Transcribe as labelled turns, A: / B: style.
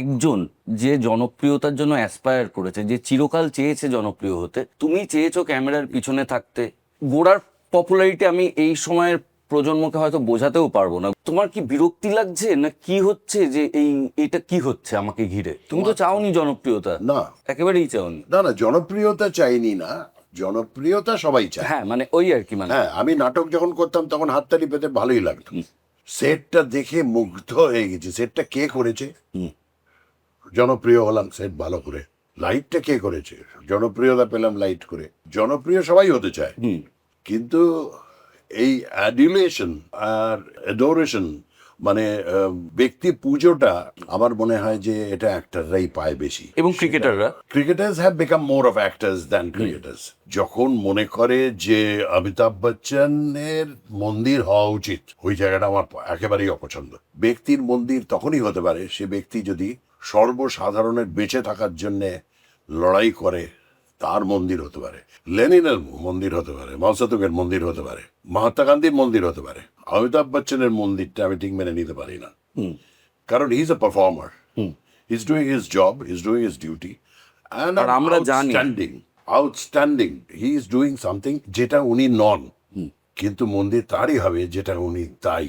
A: একজন যে জনপ্রিয়তার জন্য অ্যাসপায়ার করেছে যে চিরকাল চেয়েছে জনপ্রিয় হতে তুমি চেয়েছো ক্যামেরার পিছনে থাকতে গোড়ার পপুলারিটি আমি এই সময়ের প্রজন্মকে হয়তো বোঝাতেও পারব না। তোমার কি বিরক্তি লাগছে না কি হচ্ছে যে এই এটা কি হচ্ছে আমাকে ঘিরে? তুমি তো চাওনি জনপ্রিয়তা।
B: না।
A: একেবারেই চাওনি।
B: না না জনপ্রিয়তা চাইনি না। জনপ্রিয়তা সবাই চায়।
A: হ্যাঁ মানে ওই আর কি মানে
B: হ্যাঁ আমি নাটক যখন করতাম তখন হাততালি পেতে ভালোই লাগতো। সেটটা দেখে মুগ্ধ হয়ে গেছি। সেটটা কে করেছে। জনপ্রিয় হলাম সেট ভালো করে। লাইটটা কে করেছে? জনপ্রিয়তা পেলাম লাইট করে। জনপ্রিয় সবাই হতে চায়। কিন্তু এই অ্যাডিউলেশন আর অ্যাডোরেশন মানে ব্যক্তি পুজোটা আমার মনে হয় যে এটা অ্যাক্টাররাই পায় বেশি।
A: এবং ক্রিকেটাররা
B: cricketers have become more of actors than cricketers যখন মনে করে যে অমিতাভ বচ্চনের মন্দির হওয়া উচিত ওই জায়গাটা আমার একেবারেই অপছন্দ। ব্যক্তির মন্দির তখনই হতে পারে সে ব্যক্তি যদি সর্বসাধারণের বেঁচে থাকার জন্যে লড়াই করে তার মন্দির হতে পারে। লেনিনের মন্দির হতে পারে মাওসাতুকের মন্দির হতে পারে মহাত্মা গান্ধীর মন্দির হতে পারে। অমিতাভ বচ্চনের মন্দিরটা আমি ঠিক মেনে নিতে পারি না। কারণ he is a performer He's doing his job, he's doing his duty. And
A: আর আমরা জানি-
B: outstanding. He is doing something যেটা উনি নন। কিন্তু মন্দির তারই হবে যেটা উনি তাই।